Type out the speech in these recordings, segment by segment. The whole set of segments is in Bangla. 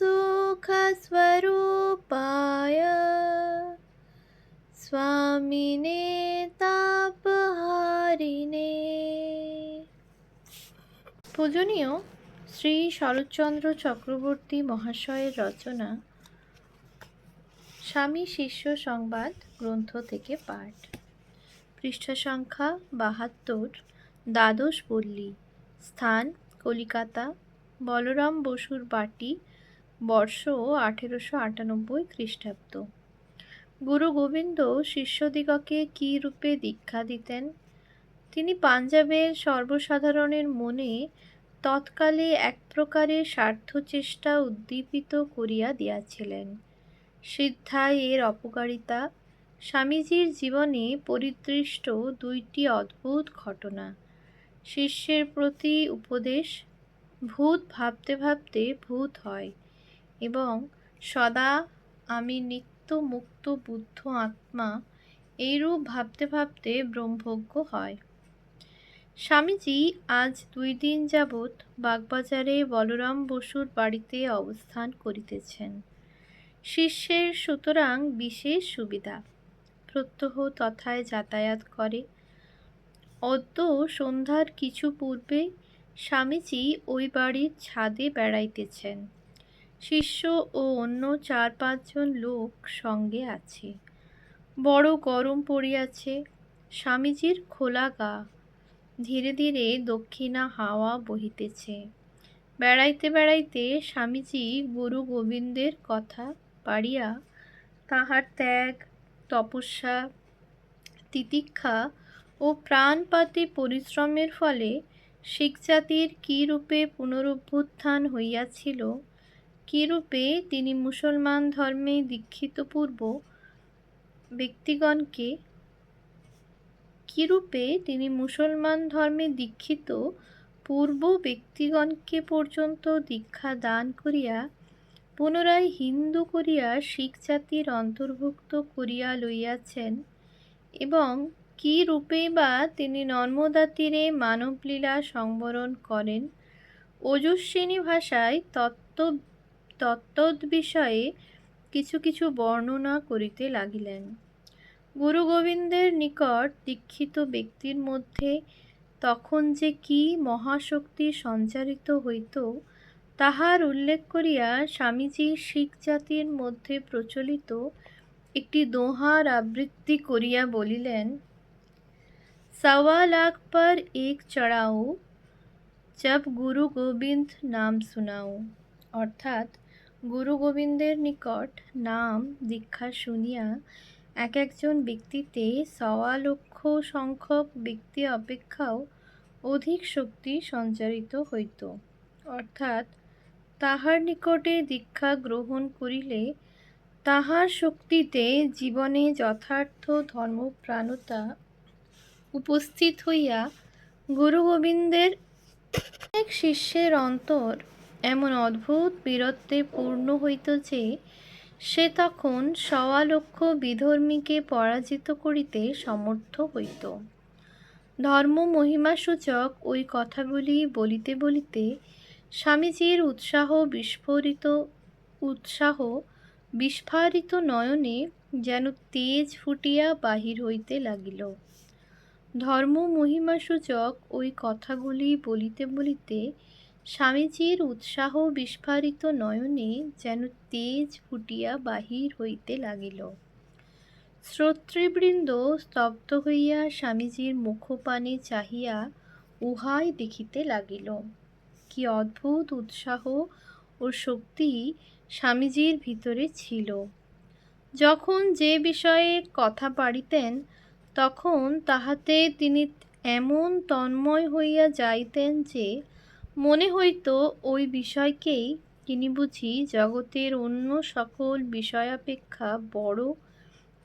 सुखस्वरूपाय स्वामिने তাপহারিণে পূজনীয় শ্রী শরৎচন্দ্র চক্রবর্তী মহাশয়ের রচনা স্বামী শিষ্য সংবাদ গ্রন্থ থেকে পাঠ পৃষ্ঠা সংখ্যা বাহাত্তর দ্বাদশ পল্লী স্থান কলিকাতা বলরাম বসুর বাটি বর্ষ আঠেরোশো আটানব্বই খ্রিস্টাব্দ। গুরু গোবিন্দ শিষ্যদিগকে কী রূপে দীক্ষা দিতেন? তিনি পাঞ্জাবের সর্বসাধারণের মনে তৎকালে এক প্রকারের স্বার্থ চেষ্টা উদ্দীপিত করিয়া দিয়াছিলেন। সিদ্ধায় এর অপকারিতা, স্বামীজির জীবনে পরিদৃষ্ট দুইটি অদ্ভুত ঘটনা। শিষ্যের প্রতি উপদেশ, ভূত ভাবতে ভাবতে ভূত হয়। এবং সদা আমি নিত্য মুক্ত বুদ্ধ আত্মা, এইরূপ ভাবতে ভাবতে ব্রহ্মজ্ঞ হয়। স্বামীজি আজ দুই দিন যাবৎ বাগবাজারে বলরাম বসুর বাড়িতে অবস্থান করিতেছেন। শিষ্যের সুতরাং বিশেষ সুবিধা, প্রত্যহ তথায় যাতায়াত করে। অদ্য সন্ধ্যার কিছু পূর্বে স্বামীজি ওই বাড়ির ছাদে বেড়াইতেছেন। শিষ্য ও অন্য চার পাঁচজন লোক সঙ্গে আছে। বড় গরম পড়িয়াছে। স্বামীজির খোলা গা। ধীরে ধীরে দক্ষিণা হাওয়া বহিতেছে। বেড়াইতে বেড়াইতে স্বামীজি গুরু গোবিন্দের কথা পাড়িয়া তাহার ত্যাগ, তপস্যা, তিতিক্ষা ও প্রাণপাতি পরিশ্রমের ফলে শিখ জাতির কী রূপে পুনরুত্থান হইয়াছিল কীরূপে তিনি মুসলমান ধর্মে দীক্ষিত পূর্ব ব্যক্তিগণকে, কীরূপে তিনি মুসলমান ধর্মে দীক্ষিত পূর্ব ব্যক্তিগণকে পর্যন্ত দীক্ষা দান করিয়া, পুনরায় হিন্দু করিয়া শিখ জাতির অন্তর্ভুক্ত করিয়া লইয়াছেন এবং কী রূপেই বা তিনি নর্মদা তীরে মানবলীলা সংবরণ করেন ওজস্বিনী ভাষায় তত্ত্ব তত্ত্বদ্বিষয়ে কিছু কিছু বর্ণনা করিতে লাগিলেন। গুরু গোবিন্দের নিকট দীক্ষিত ব্যক্তির মধ্যে তখন যে কি মহাশক্তি সঞ্চারিত হইত, তাহার উল্লেখ করিয়া স্বামীজি শিখ জাতির মধ্যে প্রচলিত একটি দোহার আবৃত্তি করিয়া বলিলেন, সওয়া লাখ পর এক চড়াও, জব গুরু গোবিন্দ নাম শুনাও। অর্থাৎ গুরু গোবিন্দের নিকট নাম দীক্ষা শুনিয়া এক একজন ব্যক্তিতে সওয়া লক্ষ সংখ্যক ব্যক্তি অপেক্ষাও অধিক শক্তি সঞ্চারিত হইত। অর্থাৎ তাহার নিকটে দীক্ষা গ্রহণ করিলে তাহার শক্তিতে জীবনে যথার্থ ধর্মপ্রাণতা উপস্থিত হইয়া গুরু গোবিন্দের এক শিষ্যের অন্তর এমন অদ্ভুত বীরত্বে পূর্ণ হইত যে সে তখন সওয়া লক্ষ বিধর্মীকে পরাজিত করিতে সমর্থ হইত। ধর্ম মহিমাসূচক ওই কথাগুলি বলিতে বলিতে স্বামীজির উৎসাহ বিস্ফোরিত, উৎসাহ বিস্ফারিত নয়নে যেন তেজ ফুটিয়া বাহির হইতে লাগিল। ধর্ম মহিমাসূচক ওই কথাগুলি বলিতে বলিতে স্বামীজির উৎসাহ বিস্ফারিত নয়নে যেন তেজ ফুটিয়া বাহির হইতে লাগিল। শ্রোতৃবৃন্দ স্তব্ধ হইয়া স্বামীজির মুখপানে চাহিয়া উহাই দেখিতে লাগিল। কি অদ্ভুত উৎসাহ ও শক্তি স্বামীজির ভিতরে ছিল। যখন যে বিষয়ে কথা পাড়িতেন, তখন তাহাতে তিনি এমন তন্ময় হইয়া যাইতেন যে মনে হইত ওই বিষয়কেই তিনি বুঝি জগতের অন্য সকল বিষয়াপেক্ষা বড়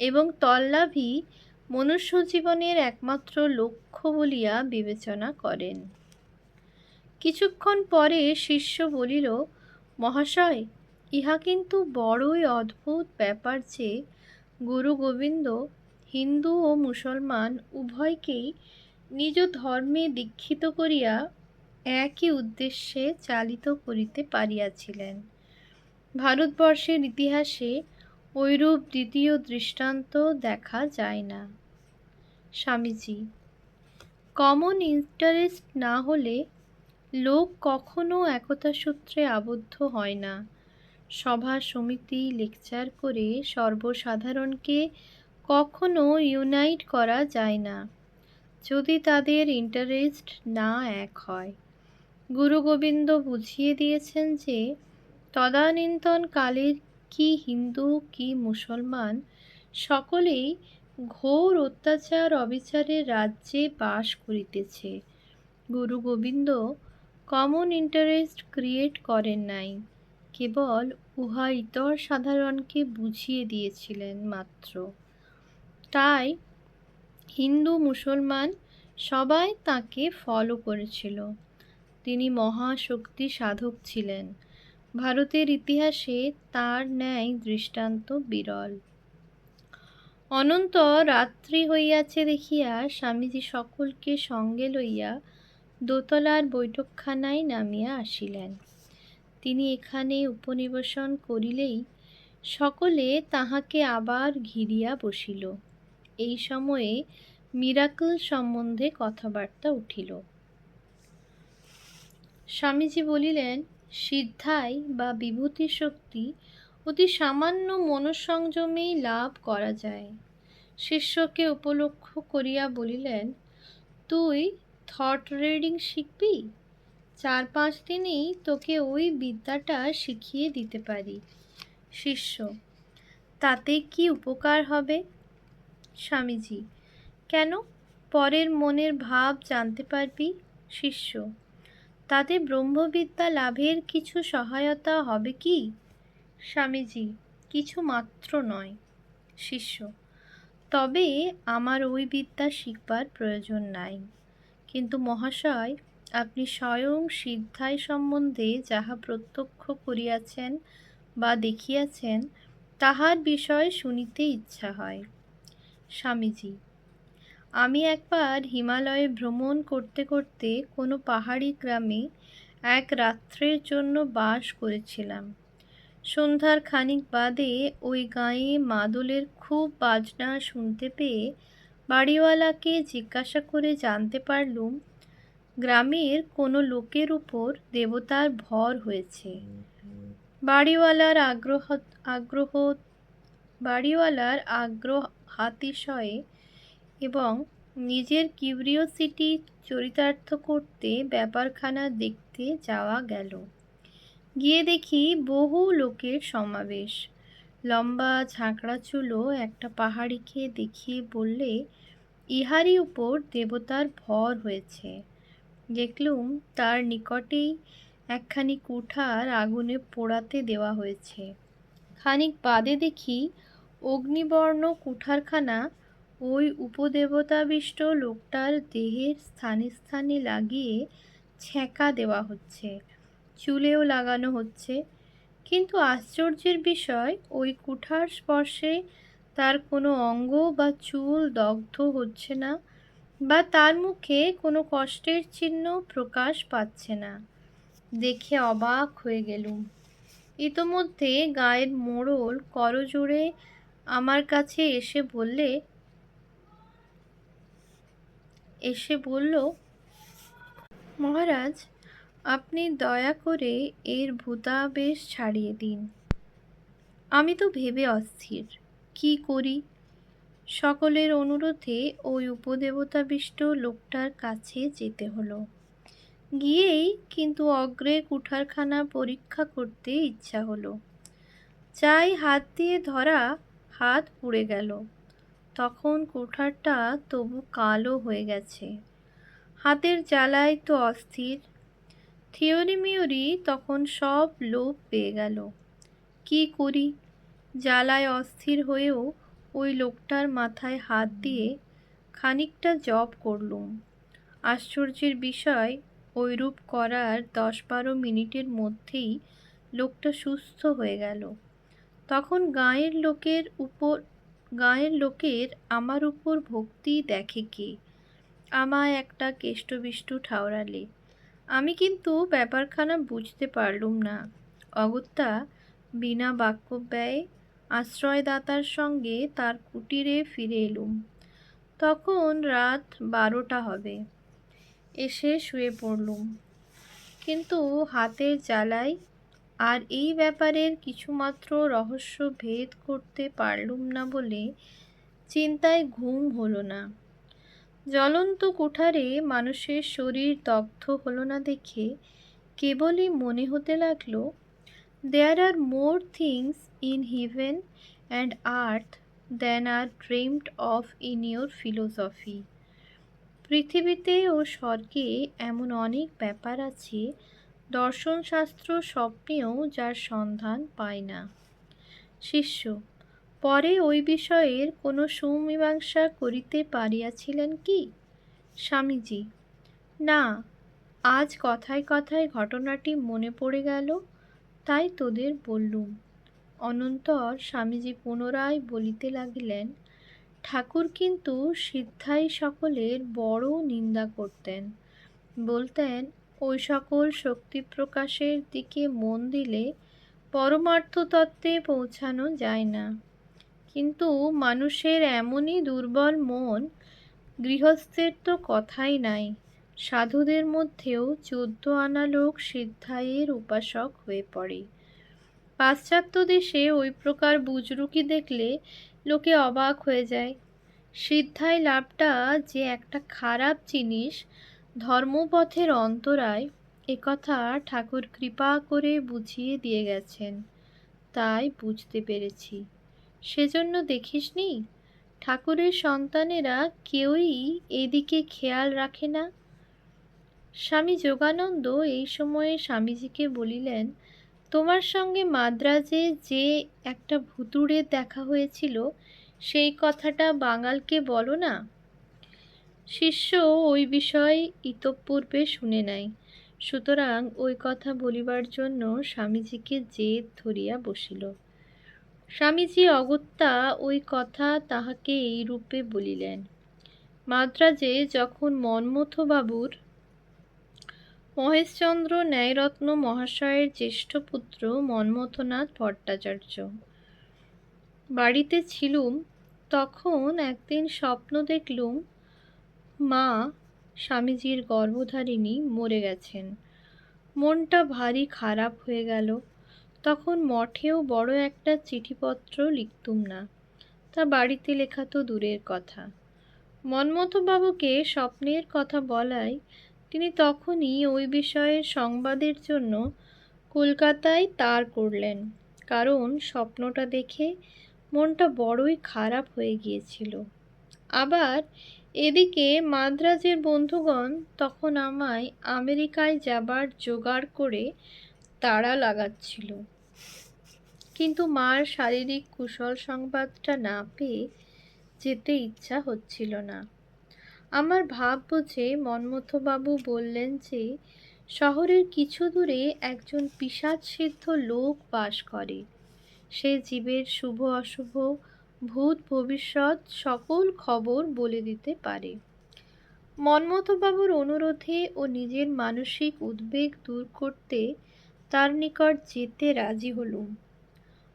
এবং তল্লাভী মনুষ্য জীবনের একমাত্র লক্ষ্য বলিয়া বিবেচনা করেন। কিছুক্ষণ পরে শিষ্য বলিল, মহাশয়, ইহা কিন্তু বড়ই অদ্ভুত ব্যাপার যে গুরু গোবিন্দ, হিন্দু ও মুসলমান উভয়কেই নিজ ধর্মে দীক্ষিত করিয়া একই উদ্দেশ্যে চালিত করিতে পারিয়াছিলেন। ভারতবর্ষের ইতিহাসে ঐরূপ দ্বিতীয় দৃষ্টান্ত দেখা যায় না। স্বামীজি কমন ইন্টারেস্ট না হলে লোক কখনো একতা সূত্রে আবদ্ধ হয় না। সভা সমিতি লেকচার করে সর্বসাধারণকে কখনো ইউনাইট করা যায় না। যদি তাদের ইন্টারেস্ট না এক হয় গুরু গোবিন্দ বুঝিয়ে দিয়েছেন যে, তদানীন্তন কালের কি হিন্দু, কি মুসলমান, সকলেই ঘোর অত্যাচার অবিচারের রাজ্যে বাস করিতেছে। Guru Gobind common interest create করেন নাই, কেবল উহা ইতর সাধারণকে বুঝিয়ে দিয়েছিলেন মাত্র। তাই হিন্দু, মুসলমান সবাই তাকে ফলো করেছিল। তিনি মহাশক্তি সাধক ছিলেন। ভারতের ইতিহাসে তার ন্যায় দৃষ্টান্ত বিরল। অনন্ত রাত্রি হইয়াছে দেখিয়া স্বামীজি সকলকে সঙ্গে লইয়া দোতলার বৈঠকখানায় নামিয়া আসিলেন। তিনি এখানে উপনিবেশন করিলেই সকলে তাহাকে আবার ঘিরিয়া বসিল। এই সময়ে মিরাকল সম্বন্ধে কথাবার্তা উঠিল। স্বামীজি বলিলেন, সিদ্ধাই বা বিভূতি শক্তি অতি সামান্য মনঃসংযমেই লাভ করা যায়। শিষ্যকে উপলক্ষ করিয়া বলিলেন, তুই থট রিডিং শিখবি? চার পাঁচ দিনেই তোকে ওই বিদ্যাটা শিখিয়ে দিতে পারি। শিষ্য, তাতে কি উপকার হবে? স্বামীজি, কেন? পরের মনের ভাব জানতে পারবি? শিষ্য তাতে ব্রহ্মবিদ্যা লাভের কিছু সহায়তা হবে কি? স্বামীজি, কিছু মাত্র নয়। শিষ্য, তবে আমার ওই বিদ্যা শিখবার প্রয়োজন নাই। কিন্তু মহাশয়, আপনি স্বয়ং সিদ্ধাই সম্বন্ধে যাহা প্রত্যক্ষ করিয়াছেন বা দেখিয়াছেন, তাহার বিষয় শুনিতে ইচ্ছা হয়। স্বামীজি আমি একবার হিমালয়ে ভ্রমণ করতে করতে কোনো পাহাড়ি গ্রামে এক রাত্রের জন্য বাস করেছিলাম। সন্ধ্যার খানিক বাদে ওই গাঁয়ে মাদলের খুব বাজনা শুনতে পেয়ে বাড়িওয়ালাকে জিজ্ঞাসা করে জানতে পারলুম, গ্রামের কোনো লোকের উপর দেবতার ভর হয়েছে। বাড়িওয়ালার আগ্রহ আগ্রহ, বাড়িওয়ালার আগ্রহ হাতিশয়ে এবং নিজের কিউরিওসিটি চরিতার্থ করতে ব্যাপারখানা দেখতে যাওয়া গেল। গিয়ে দেখি বহু লোকের সমাবেশ। লম্বা ঝাঁকড়া চুলো একটা পাহাড়িকে দেখিয়ে বললে, ইহারই উপর দেবতার ভর হয়েছে। দেখলুম তার নিকটেই একখানি কুঠার আগুনে পোড়াতে দেওয়া হয়েছে। খানিক বাদে দেখি অগ্নিবর্ণ কুঠারখানা ওই উপদেবতাবিষ্ট লোকটার দেহের স্থানে স্থানে লাগিয়ে ছ্যাঁকা দেওয়া হচ্ছে, চুলেও লাগানো হচ্ছে। কিন্তু আশ্চর্যের বিষয়, ওই কুঠার স্পর্শে তার কোনো অঙ্গ বা চুল দগ্ধ হচ্ছে না বা তার মুখে কোনো কষ্টের চিহ্ন প্রকাশ পাচ্ছে না। দেখে অবাক হয়ে গেলুম। ইতোমধ্যে গায়ের মোড়ল করজোড়ে আমার কাছে এসে বললে এসে বলল, মহারাজ, আপনি দয়া করে এর ভূতাবেশ ছাড়িয়ে দিন। আমি তো ভেবে অস্থির। কি করি? সকলের অনুরোধে ওই উপদেবতাবিষ্ট লোকটার কাছে যেতে হলো। গিয়েই কিন্তু অগ্রে কুঠারখানা পরীক্ষা করতে ইচ্ছা হলো। চাই হাত দিয়ে ধরা, হাত পুড়ে গেল। তখন কুঠারটা তবু কালো হয়ে গেছে। হাতের জ্বালায় তো অস্থির। থিওরি মিওরি তখন সব লোপ পেয়ে গেল। কি করি? জ্বালায় অস্থির হয়েও ওই লোকটার মাথায় হাত দিয়ে খানিকটা জব করলুম। আশ্চর্যের বিষয় ওইরূপ করার দশ বারো মিনিটের মধ্যেই লোকটা সুস্থ হয়ে গেল। তখন গাঁয়ের লোকের উপর গাঁয়ের লোকের আমার উপর ভক্তি দেখে কে? আমায় একটা কেষ্টবিষ্টু ঠাওরালে। আমি কিন্তু ব্যাপারখানা বুঝতে পারলুম না। অগত্যা বিনা বাক্যব্যয়ে আশ্রয়দাতার সঙ্গে তার কুটিরে ফিরে এলুম। তখন রাত বারোটা হবে। এসে শুয়ে পড়লুম। কিন্তু হাতের জ্বালায় আর এই ব্যাপারের কিছুমাত্র রহস্য ভেদ করতে পারলুম না বলে চিন্তায় ঘুম হলো না। জ্বলন্ত কুঠারে মানুষের শরীর দগ্ধ হলো না দেখে কেবলই মনে হতে লাগল there are more things in heaven and earth than are dreamed of in your philosophy পৃথিবীতে ও স্বর্গে এমন অনেক ব্যাপার আছে দর্শনশাস্ত্র স্বপ্নেও যার সন্ধান পায় না। শিষ্য, পরে ওই বিষয়ের কোনো সুমীমাংসা করিতে পারিয়াছিলেন কি? স্বামীজি, না, আজ কথায় কথায় ঘটনাটি মনে পড়ে গেল, তাই তোদের বললুম। অনন্তর স্বামীজি পুনরায় বলিতে লাগিলেন, ঠাকুর কিন্তু সিদ্ধাই সকলের বড় নিন্দা করতেন। বলতেন ওই সকল শক্তি প্রকাশের দিকে মন দিলে পরমার্থ তত্ত্বে পৌঁছানো যায় না। কিন্তু মানুষের এমনই দুর্বল মন গৃহস্থের তো কথাই নাই। সাধুদের মধ্যেও চোদ্দ আনা লোক সিদ্ধাইয়ের উপাসক হয়ে পড়ে। পাশ্চাত্য দেশে ওই প্রকার বুজরুকি দেখলে লোকে অবাক হয়ে যায়। সিদ্ধাই লাভটা যে একটা খারাপ জিনিস ধর্মপথের অন্তরায় একথা ঠাকুর কৃপা করে বুঝিয়ে দিয়ে গেছেন। তাই বুঝতে পেরেছি। সেজন্য দেখিসনি, ঠাকুরের সন্তানেরা কেউই এদিকে খেয়াল রাখে না। স্বামী যোগানন্দ এই সময়ে স্বামীজিকে বলিলেন, তোমার সঙ্গে মাদ্রাজে যে একটা ভুতুড়ের দেখা হয়েছিল, সেই কথাটা বাঙালকে বলো না। শিষ্য ওই বিষয় ইতপূর্বে শুনে নাই। সুতরাং ওই কথা বলিবার জন্য স্বামীজিকে জেদ ধরিয়া বসিল। স্বামীজি অগত্যা ওই কথা তাহাকে এই রূপে বলিলেন। মাদ্রাজে যখন মন্মথবাবুর মহেশচন্দ্র ন্যায়রত্ন মহাশয়ের জ্যেষ্ঠ পুত্র মন্মথনাথ ভট্টাচার্য বাড়িতে ছিলুম, তখন একদিন স্বপ্ন দেখলুম মা, স্বামীজির গর্ভধারিণী মরে গেছেন। মনটা ভারী খারাপ হয়ে গেল। তখন মঠেও বড় একটা চিঠিপত্র লিখতুম না। তা বাড়িতে লেখা তো দূরের কথা। মন্মথবাবুকে স্বপ্নের কথা বলায় তিনি তখনই ওই বিষয়ের সংবাদের জন্য কলকাতায় তার করলেন। কারণ স্বপ্নটা দেখে মনটা বড়ই খারাপ হয়ে গিয়েছিল। আবার এদিকে মাদ্রাজের বন্ধুগণ তখন আমায় আমেরিকায় যাবার জোগাড় করে তাড়া লাগাচ্ছিল। কিন্তু মার শারীরিক কুশল সংবাদটা না পেয়ে যেতে ইচ্ছা হচ্ছিল না। আমার ভাব বুঝে মন্মথবাবু বললেন যে, শহরের কিছু দূরে একজন পিসাদ সিদ্ধ লোক বাস করে। সে জীবের শুভ অশুভ ভূত ভবিষ্যৎ সকল খবর বলে দিতে পারে। মন্মথবাবুর অনুরোধে ও নিজের মানসিক উদ্বেগ দূর করতে তার নিকট যেতে রাজি হলুম।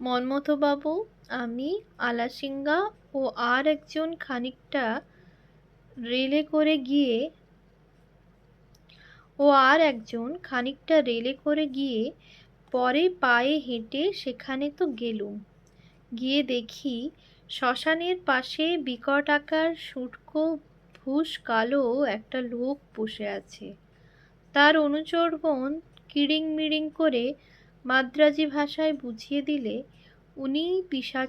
মন্মথবাবু, আমি আলাসিঙ্গা ও আর একজন খানিকটা রেলে করে গিয়ে ও আর একজন খানিকটা রেলে করে গিয়ে পরে পায়ে হেঁটে সেখানে তো গেলুম। দেখি শ্মশানের পাশে বিকট আকার শুটকো ভুষ কালো একটা লোক বসে আছে। তার অনুচরগণ কিড়িং মিড়িং করে মাদ্রাজি ভাষায় বুঝিয়ে দিলে, উনি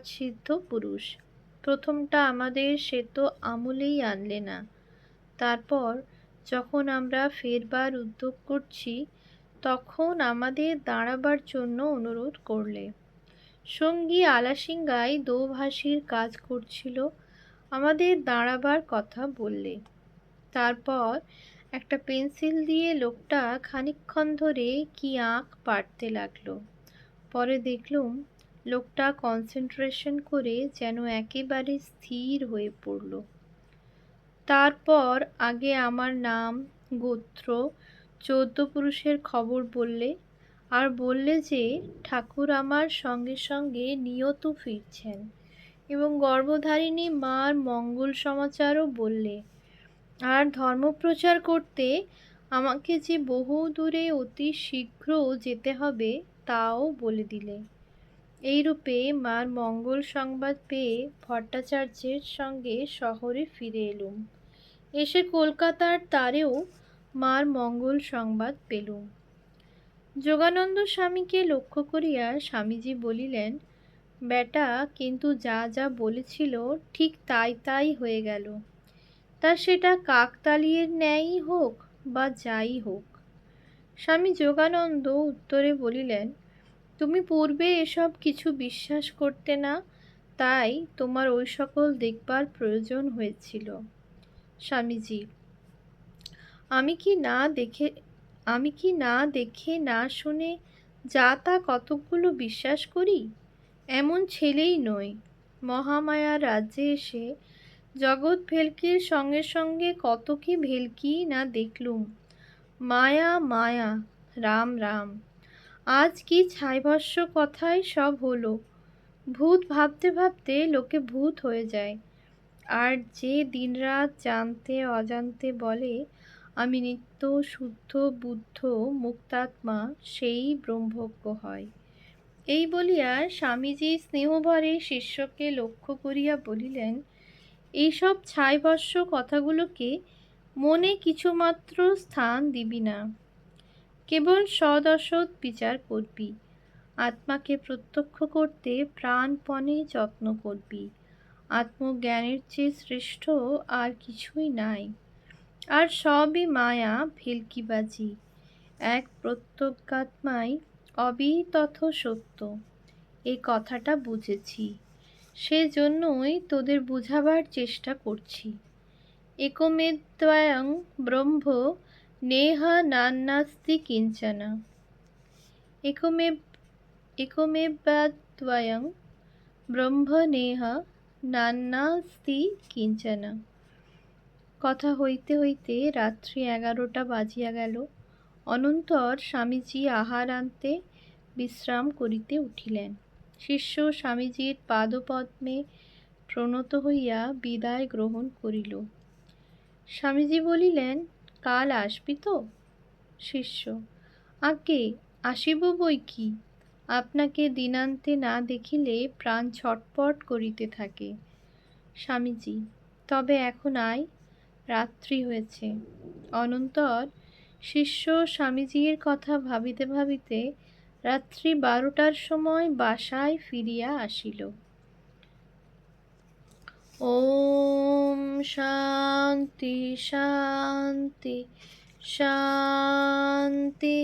সিদ্ধ পুরুষ। প্রথমটা আমাদের সে তো আমলেই আনলে না। তারপর যখন আমরা ফেরবার উদ্যোগ করছি, তখন আমাদের দাঁড়াবার জন্য অনুরোধ করলে। সঙ্গী আলাসিঙ্গায় দোভাষীর কাজ করছিল। আমাদের দাঁড়াবার কথা বললে। তারপর একটা পেন্সিল দিয়ে লোকটা খানিকক্ষণ ধরে কি আঁক পাড়তে লাগল। পরে দেখলুম লোকটা কনসেন্ট্রেশন করে যেন একেবারে স্থির হয়ে পড়ল। তারপর আগে আমার নাম, গোত্র, চৌদ্দ পুরুষের খবর বললে আর বললে যে ঠাকুর আমার সঙ্গে সঙ্গে নিয়ত ফিরছেন। এবং গর্ভধারিণী মার মঙ্গল সমাচারও বললে, আর ধর্মপ্রচার করতে আমাকে যে বহু দূরে অতি শীঘ্র যেতে হবে, তাও বলে দিলে। এইরূপে মার মঙ্গল সংবাদ পেয়ে ভট্টাচার্যের সঙ্গে শহরে ফিরে এলুম। এসে কলকাতার তারেও মার মঙ্গল সংবাদ পেলুম। যোগানন্দ স্বামীকে লক্ষ্য করিয়া স্বামীজি বলিলেন, বেটা, কিন্তু যা যা বলেছিল ঠিক তাই তাই হয়ে গেল। তা সেটা কাকতালিয়ের ন্যায়ই হোক বা যাই হোক। স্বামী যোগানন্দ উত্তরে বলিলেন, তুমি পূর্বে এসব কিছু বিশ্বাস করতে না, তাই তোমার ওই সকল দেখবার প্রয়োজন হয়েছিল। স্বামীজি, আমি কি না দেখে আমি কি না দেখে না শুনে যা তা কতকগুলো বিশ্বাস করি? এমন ছেলেই নই। মহামায়ার রাজ্যে এসে জগৎ ভেলকির সঙ্গে সঙ্গে কত কি ভেলকি না দেখলুম। মায়া মায়া, রাম রাম। আজ কি ছাইভস্য কথাই সব হলো। ভূত ভাবতে ভাবতে লোকে ভূত হয়ে যায়। আর যে দিনরাত জানতে অজান্তে বলে আমি নিত্য শুদ্ধ বুদ্ধ মুক্তাত্মা, সেই ব্রহ্মজ্ঞ হয়। এই বলিয়া স্বামীজি স্নেহভরে শিষ্যকে লক্ষ্য করিয়া বলিলেন, এইসব ছাইভস্য কথাগুলোকে মনে কিছুমাত্র স্থান দিবি না। কেবল সদসৎ বিচার করবি। আত্মাকে প্রত্যক্ষ করতে প্রাণপণে যত্ন করবি। আত্মজ্ঞানের চেয়ে শ্রেষ্ঠ আর কিছুই নাই। আর সবই মায়া, ভিলকিবাজি। এক প্রত্যজ্ঞাত্মাই অবিতথ সত্য। এই কথাটা বুঝেছি। সেজন্যই তোদের বুঝাবার চেষ্টা করছি। একমেদ্বয়ং ব্রহ্ম নেহ নান্নাস্তি কিঞ্চন। একমেব ব্রহ্ম নেহ নান্নাস্তি কিঞ্চন। কথা হইতে হইতে রাত্রি এগারোটা বাজিয়া গেল। অনন্তর স্বামীজি আহার আনতে বিশ্রাম করিতে উঠিলেন। শিষ্য স্বামীজির পাদপদ্মে প্রণত হইয়া বিদায় গ্রহণ করিল। স্বামীজি বলিলেন, কাল আসবি তো? শিষ্য আগে আসিব বই কি? আপনাকে দিনান্তে না দেখিলে প্রাণ ছটপট করিতে থাকে। স্বামীজি, তবে এখন আয়। রাত্রি হয়েছে। অনন্তর শিষ্য স্বামীজির কথা ভাবিতে ভাবিতে রাত্রি বারোটার সময় বাসায় ফিরিয়া আসিল। ওম শান্তি শান্তি শান্তি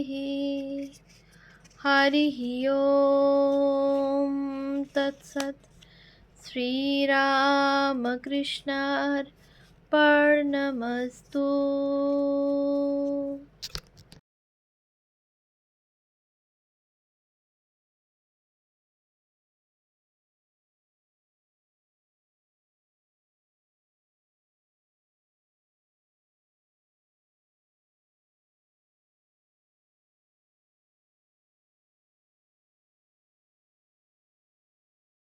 হরি ওম। তৎসৎ। শ্রীরামকৃষ্ণার અર્પણ નમસ્તુ